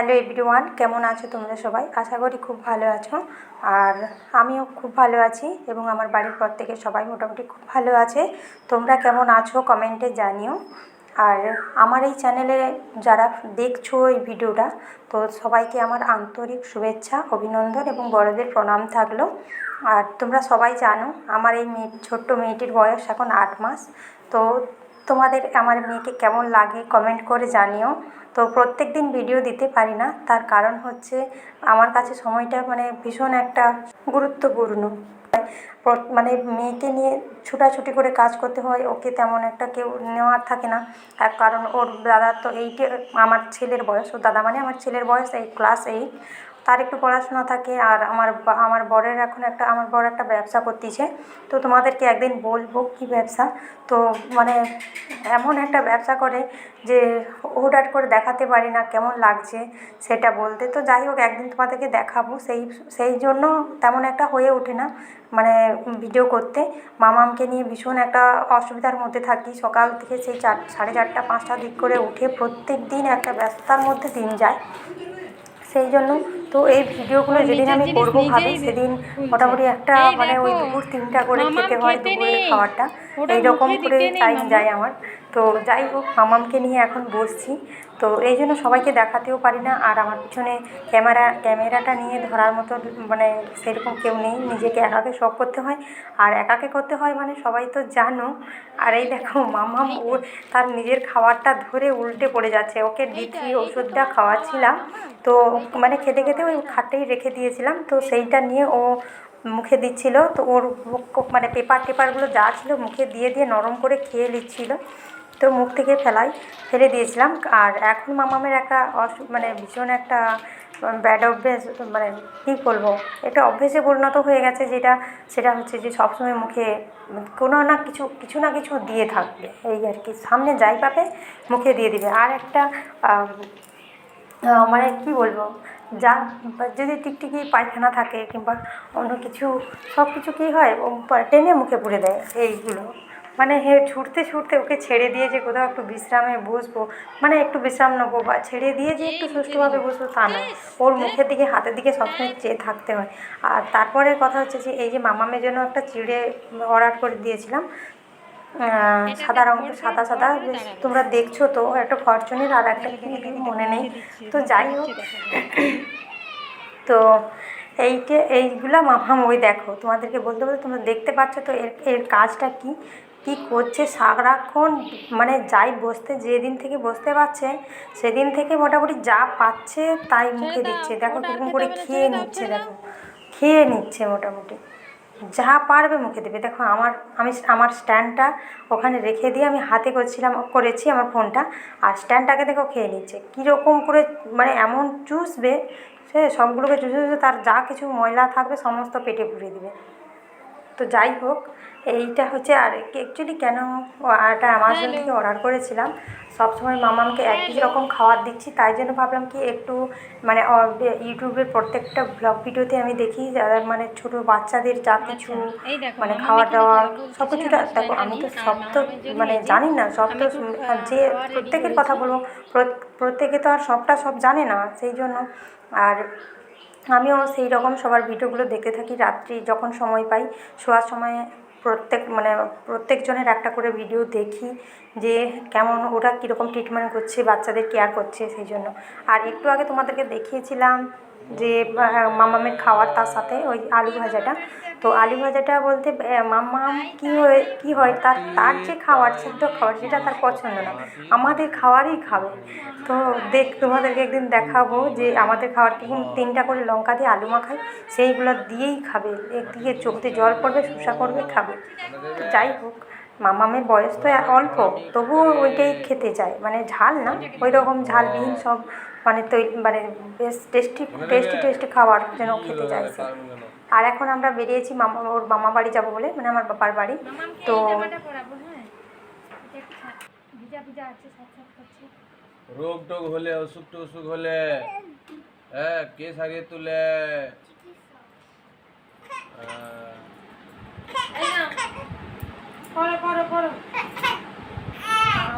Hello everyone, কেমন আছো তোমরা সবাই? আশা করি খুব ভালো আছো। আর আমিও খুব ভালো আছি এবং আমার বাড়ির প্রত্যেকে সবাই মোটামুটি খুব ভালো আছে। তোমরা কেমন আছো কমেন্টে জানিও। আর আমার এই চ্যানেলে যারা দেখছ এই ভিডিওটা, তো সবাইকে আমার আন্তরিক শুভেচ্ছা, অভিনন্দন এবং বড়দের প্রণাম থাকল। আর তোমরা সবাই জানো, আমার এই মেয়ে, ছোট্ট মেয়েটির বয়স এখন আট মাস। তো তোমাদের আমার মেয়েকে কেমন লাগে কমেন্ট করে জানিও। তো প্রত্যেক দিন ভিডিও দিতে পারি না, তার কারণ হচ্ছে আমার কাছে সময়টা মানে ভীষণ একটা গুরুত্বপূর্ণ। মানে মেয়েকে নিয়ে ছুটাছুটি করে কাজ করতে হয়, ওকে তেমন একটা কেউ নেওয়ার থাকে না। তার কারণ ওর দাদার তো এইটে আমার ছেলের বয়স, ওর দাদা মানে আমার ছেলের বয়স, এই ক্লাস এইট তার একটু পড়াশোনা থাকে আর আমার আমার বরের এখন একটা, আমার বর একটা ব্যবসা করতেছে। তো তোমাদেরকে একদিন বলব কি ব্যবসা? তো মানে এমন একটা ব্যবসা করে যে হুটহাট করে দেখাতে পারি না কেমন লাগছে সেটা বলতে। তো যাই হোক, একদিন তোমাদেরকে দেখাবো। সেই সেই জন্য তেমন একটা হয়ে ওঠে না মানে ভিডিও করতে। মামামকে নিয়ে ভীষণ একটা অসুবিধার মধ্যে থাকি। সকাল থেকে সেই চার, সাড়ে চারটা পাঁচটা দিক করে উঠে প্রত্যেক দিন একটা ব্যস্ততার মধ্যে দিন যায়। সেই জন্য তো এই ভিডিওগুলো যেদিন আমি করব ভাবি সেদিন মোটামুটি একটা মানে ওই দুপুর তিনটা করে খেতে হয় দুপুরের খাবারটা। এইরকম করে টাইম যায় আমার। তো যাই হোক মামামকে নিয়ে এখন বসছি। তো এই জন্য সবাইকে দেখাতেও পারি না। আর আমার পিছনে ক্যামেরা ক্যামেরাটা নিয়ে ধরার মতো মানে সেরকম কেউ নেই। নিজেকে একাকে শখ করতে হয়। আর একাকে করতে হয় মানে সবাই তো জানো। আর এই দেখো মামাম ও তার নিজের খাবারটা ধরে উল্টে পড়ে যাচ্ছে। ওকে ডিথি ওষুধটা খাওয়াচ্ছিলাম। তো মানে খেতে খেতে ওই খাটেই রেখে দিয়েছিলাম, তো সেইটা নিয়ে ও মুখে দিচ্ছিল। তো ওর মানে পেপার টেপারগুলো যা ছিল মুখে দিয়ে দিয়ে নরম করে খেয়ে নিচ্ছিল। তো মুখ থেকে ফেলাই, ফেলে দিয়েছিলাম। আর এখন মামামের একটা মানে ভীষণ একটা ব্যাড অভ্যেস মানে কী বলব এটা অভ্যেসে পরিণত হয়ে গেছে যেটা, সেটা হচ্ছে যে সবসময় মুখে কোনো না কিছু কিছু না কিছু দিয়ে থাকবে। এই আর কি, সামনে যাই পাবে, মুখে দিয়ে দিবে। আর একটা মানে কী বলব? যা যদি টিকটিকি পায়খানা থাকে কিংবা অন্য কিছু সব কিছু কী হয়? ও টেনে মুখে পুড়ে দেয় এইগুলো। মানে হে, ছুটতে ছুটতে ওকে ছেড়ে দিয়ে যে কোথাও একটু বিশ্রামে বসবো মানে একটু বিশ্রাম নেব বা ছেড়ে দিয়ে যে একটু সুষ্ঠুভাবে বসবো তা নয়। ওর মুখের দিকে, হাতের দিকে সবসময় চেয়ে থাকতে হয়। আর তারপরে কথা হচ্ছে যে, এই যে মামামের জন্য একটা চিড়ে অর্ডার করে দিয়েছিলাম সাদা রঙ সাদা সাদা বেশ তোমরা দেখছ তো একটা ফরচুনের আর একটা মনে নেই। তো যাই হোক তো এইটে এইগুলা মামাম ওই দেখো তোমাদেরকে বলতে বলতে তোমরা দেখতে পাচ্ছ তো এর এর কাজটা কি? কি করছে সারাক্ষণ মানে যাই বসতে যেদিন থেকে বসতে পারছে সেদিন থেকে মোটামুটি যা পাচ্ছে তাই মুখে দিচ্ছে। দেখো কীরকম করে খেয়ে নিচ্ছে দেখো। খেয়ে নিচ্ছে মোটামুটি। যা পারবে মুখে দেবে। দেখো, আমার, আমি আমার স্ট্যান্ডটা ওখানে রেখে দিয়ে আমি হাতে করছিলাম, করেছি আমার ফোনটা। আর স্ট্যান্ডটাকে দেখো খেয়ে নিচ্ছে। কীরকম করে মানে এমন চুষবে, সে সবগুলোকে চুষে চুষে তার যা কিছু ময়লা থাকবে সমস্ত পেটে পুড়িয়ে দিবে। তো যাই হোক এইটা হচ্ছে আর অ্যাকচুয়ালি কেন একটা অ্যামাজন থেকে অর্ডার করেছিলাম? সবসময় মামামকে একই রকম খাবার দিচ্ছি তাই জন্য ভাবলাম কি একটু মানে ইউটিউবের প্রত্যেকটা ব্লগ ভিডিওতে আমি দেখি যারা মানে ছোট বাচ্চাদের যা কিছু মানে খাওয়া দাওয়া সব কিছুটা দেখো আমি তো সব তো মানে জানি না সব তো যে প্রত্যেকের কথা বলব প্রত্যেকে তো আর সবটা সব জানে না সেই জন্য। আর আমিও সেই রকম সবার ভিডিওগুলো দেখতে থাকি। রাত্রি যখন সময় পাই, শোয়ার সময়ে প্রত্যেক মানে প্রত্যেকজনের একটা করে ভিডিও দেখি যে কেমন, ওরা কীরকম ট্রিটমেন্ট করছে, বাচ্চাদের কেয়ার করছে সেই জন্য। আর একটু আগে তোমাদেরকে দেখিয়েছিলাম যে মামামের খাওয়ার তার সাথে ওই আলু ভাজাটা। তো আলু ভাজাটা বলতে মামাম কী হয়ে, কী হয়, তার তার যে খাবার সিদ্ধ খাবার সেটা তার পছন্দ না। আমাদের খাওয়ারই খাবে। তো দেখ, তোমাদেরকে একদিন দেখাবো যে, আমাদের খাওয়ার তিন, তিনটা করে লঙ্কা দিয়ে আলু মাখাই, সেইগুলো দিয়েই খাবে। একদিকে চোখ দিয়ে জল পড়বে শুষা করবে খাবে। যাই হোক। মামামের বয়স তো অল্প তবুও ওইটাই খেতে চায়। মানে ঝাল না? ওই রকম ঝালবিহীন সব মানে তৈরি মানে বেশ টেস্টি টেস্টি টেস্টি খাবার যেন খেতে চাইছে। আর এখন আমরা বেরিয়েছি মামা ওর মামা বাড়ি যাব বলে মানে আমার বাবার বাড়ি। তো হ্যাঁ? রোগ টোগ হলে অসুখ টসুখ হলে হ্যাঁ কেস আগে তুলে? করো করো পরো।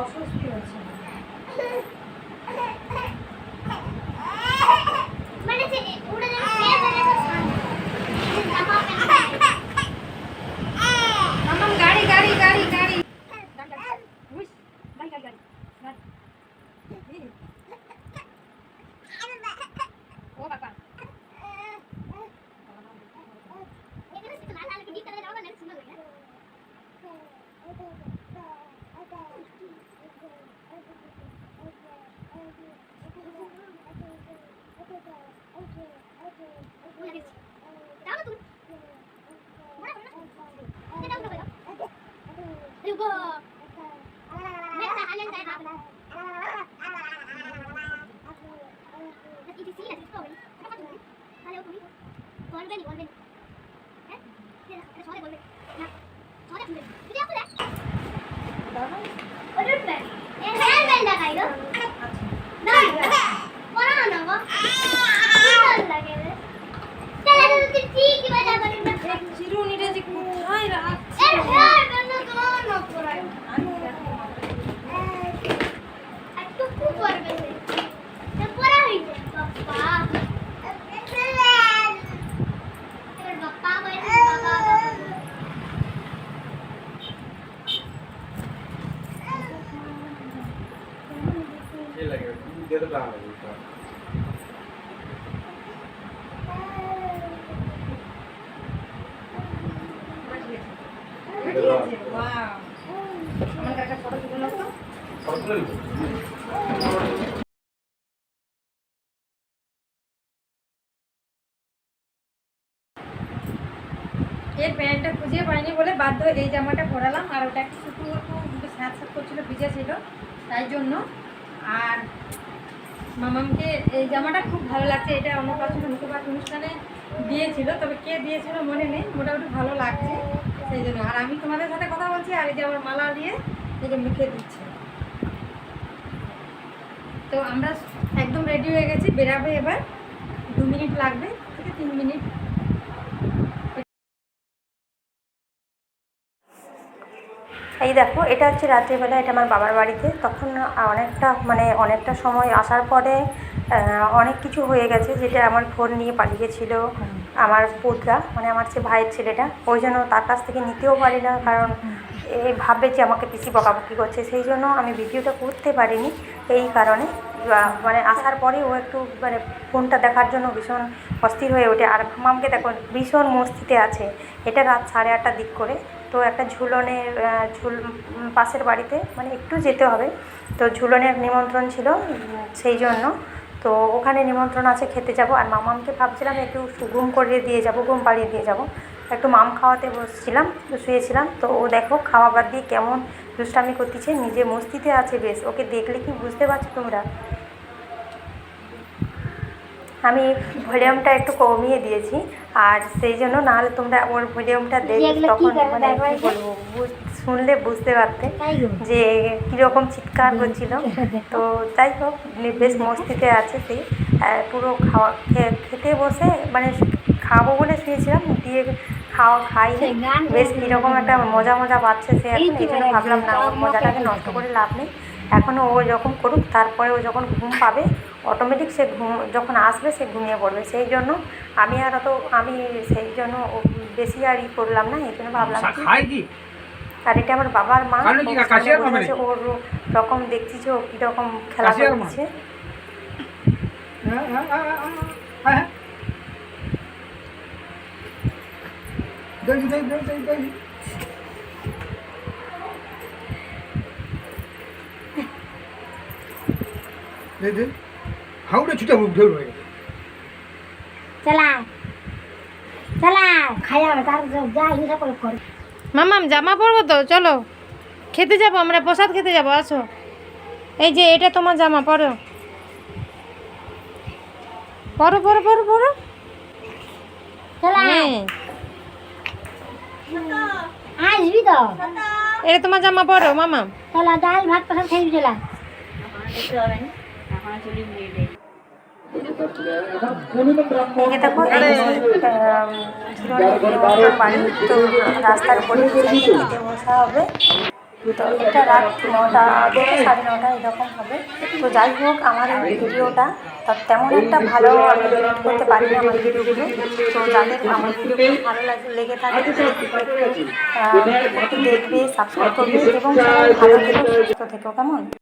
অস্বস্তি হচ্ছে। চিরুনিটা যে কোথায় রাখছে ये लगेगा दे तो कहाँ लगेगा এর প্যান্টটা খুঁজে পাইনি বলে বাধ্য হয়ে এই জামাটা পরালাম, আর ওটা একটু শুকনো স্যাঁত স্যাঁত করছিল, ভিজে ছিল, তাই জন্য। আর মামামকে এই জামাটা খুব ভালো লাগছে, এটা অন্নপ্রাশন মুখপাত অনুষ্ঠানে দিয়েছিল, তবে কে দিয়েছিল মনে নেই, মোটামুটি ভালো লাগছে, সেই জন্য। আর আমি তোমাদের সাথে কথা বলছি, আর এই যে আমার মালা দিয়ে যে মুখে দিচ্ছে। তো আমরা একদম রেডি হয়ে গেছি, বেরাবে এবার। দু মিনিট লাগবে, থেকে তিন মিনিট। এই দেখো, এটা হচ্ছে রাত্রিবেলা, এটা আমার বাবার বাড়িতে। তখন অনেকটা মানে অনেকটা সময় আসার পরে অনেক কিছু হয়ে গেছে, যেটা আমার ফোন নিয়ে পালিয়ে গেছিল আমার পুত্রা মানে আমার যে ভাইয়ের ছেলেটা, ওই জন্য তার কাছ থেকে নিতেও পারি না, কারণ এই ভাববে যে আমাকে পিসি বকাবকি করছে, সেই জন্য আমি ভিডিওটা করতে পারিনি। এই কারণে মানে আসার পরে ও একটু মানে ফোনটা দেখার জন্য ভীষণ অস্থির হয়ে ওঠে। আর মামকে দেখো ভীষণ মস্তিতে আছে। এটা রাত সাড়ে আটটার দিক করে। তো একটা ঝুলনের ঝুল পাশের বাড়িতে মানে একটু যেতে হবে। তো ঝুলনের নিমন্ত্রণ ছিল সেই জন্য তো ওখানে নিমন্ত্রণ আছে, খেতে যাব। আর মামামকে ভাবছিলাম একটু ঘুম করিয়ে দিয়ে যাব, ঘুম পাড়িয়ে দিয়ে যাব। একটু মাম খাওয়াতে বসছিলাম শুয়েছিলাম। তো ও দেখো, খাওয়া বাদ দিয়ে কেমন দুষ্টামি করতেছে, নিজে মস্তিতে আছে, বেশ। ওকে দেখলে কি বুঝতে পারছ তোমরা? আমি ভলিউমটা একটু কমিয়ে দিয়েছি। আর সেই জন্য নাহলে তোমরা ওর ভলিউমটা দেখে তখন মানে কি বলব? শুনলে বুঝতে পারতে যে কীরকম চিৎকার করছিল তো যাই হোক বেশ মস্তিতে আছে সেই পুরো খাওয়া খেতে বসে মানে খাব বলে শুয়েছিলাম দিয়ে খাওয়া খাই বেশ কীরকম একটা মজা মজা পাচ্ছে সে এখন এই জন্য ভাবলাম না ওর মজাটাকে নষ্ট করে লাভ নেই। এখনও ও যখন করুক তারপরে ও যখন ঘুম পাবে অটোমেটিক সে ঘুম যখন আসবে সে ঘুমিয়ে পড়বে। সেই জন্য আমি আর অত আমি সেই জন্য বেশি আর ই করলাম না এই জন্য ভাবলাম আর এটা আমার বাবার মা ওর রকম দেখছি যে ও কীরকম খেলা? করছে। হ্যাঁ হাউড়ে ছুটে উঠে হয়ে গেছে। চলা চলা খায়া তার যা হিংসা করে করে। মামাম জামা পরবো তো? চলো। খেতে যাব আমরা প্রসাদ খেতে যাব আসো এই যে এটা তোমার জামা পরো। পরো পরো পরো পরো। হ্যাঁ। আসবি তো? এটা তোমার জামা পরো মামাম। চলা ডাল ভাত পাশা খাইবি চলা এই তো রাস্তার উপরে খেতে বসা হবে। তো এটা রাত নটা থেকে সাড়ে নটা এরকম হবে। তো যাই হোক, আমার এই ভিডিওটা, তা তেমন একটা ভালো আমি এডিট করতে পারি না আমার ভিডিওগুলো। তো যাদের আমার ভিডিও ভালো লাগে, লেগে থাকে দেখবে সাবস্ক্রাইব করবে, এবং ভালো থেকো, সুস্থ থেকো, কেমন?